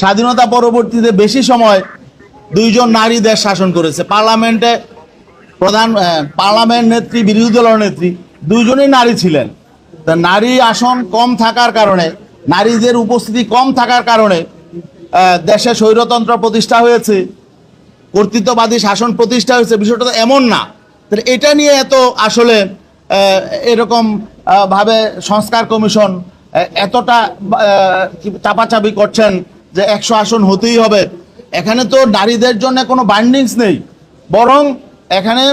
স্বাধীনতা পরবর্তীতে বেশি সময় দুইজন নারী দেশ শাসন করেছে। পার্লামেন্টে প্রধান পার্লামেন্ট নেত্রী, বিরোধী দলের নেত্রী, দুইজনই নারী ছিলেন। তা নারী আসন কম থাকার কারণে, নারীদের উপস্থিতি কম থাকার কারণে দেশে স্বৈরতন্ত্র প্রতিষ্ঠা হয়েছে, কর্তৃত্ববাদী শাসন প্রতিষ্ঠা হয়েছে, বিষয়টা এমন না। তাহলে এটা নিয়ে এত আসলে এরকম ভাবে সংস্কার কমিশন এতটা চাপাচাপি করছেন যে একশো আসন হতেই হবে। এখানে তো নারীদের জন্য কোনো বাইন্ডিংস নেই। বরং এখানে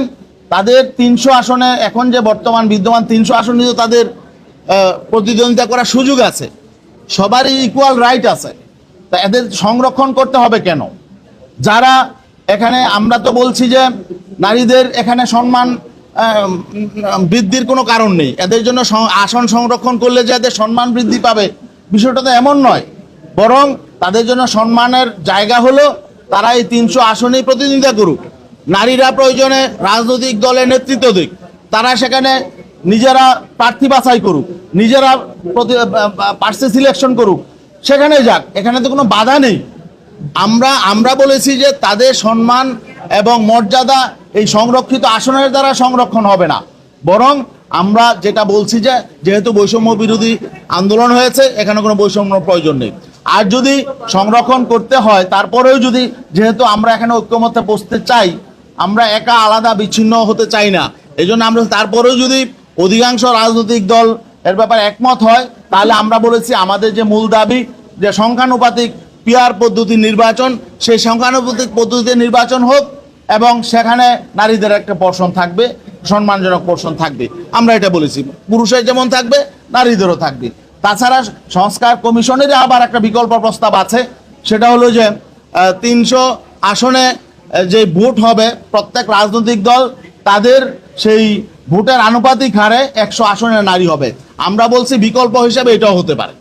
তাদের তিনশো আসনে, এখন যে বর্তমান বিদ্যমান তিনশো আসন নিয়ে তাদের প্রতিদ্বন্দ্বিতা করার সুযোগ আছে। সবারই ইকুয়াল রাইট আছে। তা এদের সংরক্ষণ করতে হবে কেন? যারা এখানে, আমরা তো বলছি যে নারীদের এখানে সম্মান বৃদ্ধির কোনো কারণ নেই। এদের জন্য আসন সংরক্ষণ করলে যে এদের সম্মান বৃদ্ধি পাবে, বিষয়টা তো এমন নয়। বরং তাদের জন্য সম্মানের জায়গা হলো তারা এই তিনশো আসনেই প্রতিনিধিত্ব করুক। নারীরা প্রয়োজনে রাজনৈতিক দলের নেতৃত্ব দিক। তারা সেখানে নিজেরা প্রার্থী বাছাই করুক, নিজেরা পার্সে সিলেকশন করুক। সেখানে যাক, এখানে তো কোনো বাধা নেই। আমরা আমরা বলেছি যে তাদের সম্মান এবং মর্যাদা এই সংরক্ষিত আসনের দ্বারা সংরক্ষণ হবে না। বরং আমরা যেটা বলছি যে, যেহেতু বৈষম্য বিরোধী আন্দোলন হয়েছে, এখানে কোনো বৈষম্য প্রয়োজন নেই। আর যদি সংরক্ষণ করতে হয়, তারপরেও যদি যেহেতু আমরা এখানে ঐক্যমত্যে বসতে চাই, আমরা একা আলাদা বিচ্ছিন্ন হতে চাই না। এই আমরা তারপরেও যদি অধিকাংশ রাজনৈতিক দল এর ব্যাপারে একমত হয়, তাহলে আমরা বলেছি আমাদের যে মূল দাবি, যে সংখ্যানুপাতিক পিয়ার পদ্ধতি নির্বাচন, সেই সংখ্যানুপাতিক পদ্ধতিতে নির্বাচন হোক এবং সেখানে নারীদের একটা পোর্শন থাকবে, সম্মানজনক পোর্শন থাকবে। আমরা এটা বলেছি। পুরুষের যেমন থাকবে, নারীদেরও থাকবে। তাছাড়া সংস্কার কমিশনের আবার একটা বিকল্প প্রস্তাব আছে। সেটা হলো যে তিনশো আসনে যে ভোট হবে প্রত্যেক রাজনৈতিক দল, তাদের সেই ভোটের আনুপাতিক হারে একশো আসনে নারী হবে। আমরা বলছি বিকল্প হিসেবে এটাও হতে পারে।